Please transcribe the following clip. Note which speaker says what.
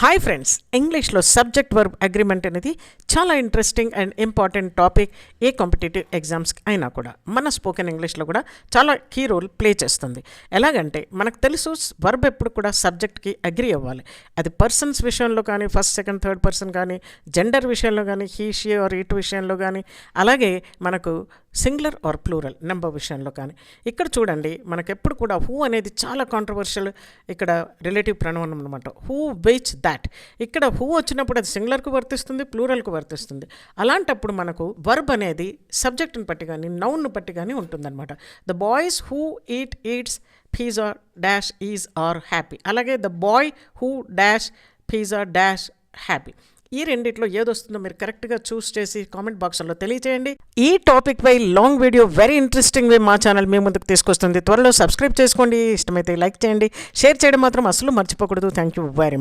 Speaker 1: Hi friends ఇంగ్లీష్లో subject verb agreement అనేది చాలా ఇంట్రెస్టింగ్ అండ్ ఇంపార్టెంట్ టాపిక్ ఏ కాంపిటేటివ్ ఎగ్జామ్స్కి అయినా కూడా మన స్పోకెన్ ఇంగ్లీష్లో కూడా చాలా కీ రోల్ ప్లే చేస్తుంది. ఎలాగంటే మనకు తెలుసు వర్బ్ ఎప్పుడు కూడా సబ్జెక్ట్కి అగ్రి అవ్వాలి. అది పర్సన్స్ విషయంలో కానీ ఫస్ట్ సెకండ్ థర్డ్ పర్సన్ కానీ జెండర్ విషయంలో కానీ హీ షీ ఆర్ ఇట్ విషయంలో కానీ అలాగే మనకు సింగులర్ ఆర్ ప్లూరల్ నెంబర్ విషయంలో కానీ. ఇక్కడ చూడండి మనకెప్పుడు కూడా హూ అనేది చాలా కాంట్రవర్షియల్ ఇక్కడ రిలేటివ్ ప్రణవనం అనమాట హూ విచ్ దాట్ ఇక్కడ హూ వచ్చినప్పుడు అది సింగులర్కు వర్తిస్తుంది ప్లూరల్కు వర్తిస్తుంది. అలాంటప్పుడు మనకు వర్బ్ అనేది సబ్జెక్ట్ని బట్టి కానీ నౌన్ను బట్టి కానీ ఉంటుందన్నమాట. The boys who eat eats pizza dash is are happy అలాగే the boy who dash pizza dash happy ఈ రెండిట్లో ఏదొస్తుందో మీరు కరెక్ట్గా చూస్ చేసి కామెంట్ బాక్స్లో తెలియజేయండి ఈ టాపిక్ పై long video very interesting way మా ఛానల్ మీ ముందుకు తీసుకొస్తుంది. త్వరలో సబ్స్క్రైబ్ చేసుకోండి. ఇష్టమైతే లైక్ చేయండి. షేర్ చేయడం మాత్రం అసలు మర్చిపోకూడదు. Thank you very much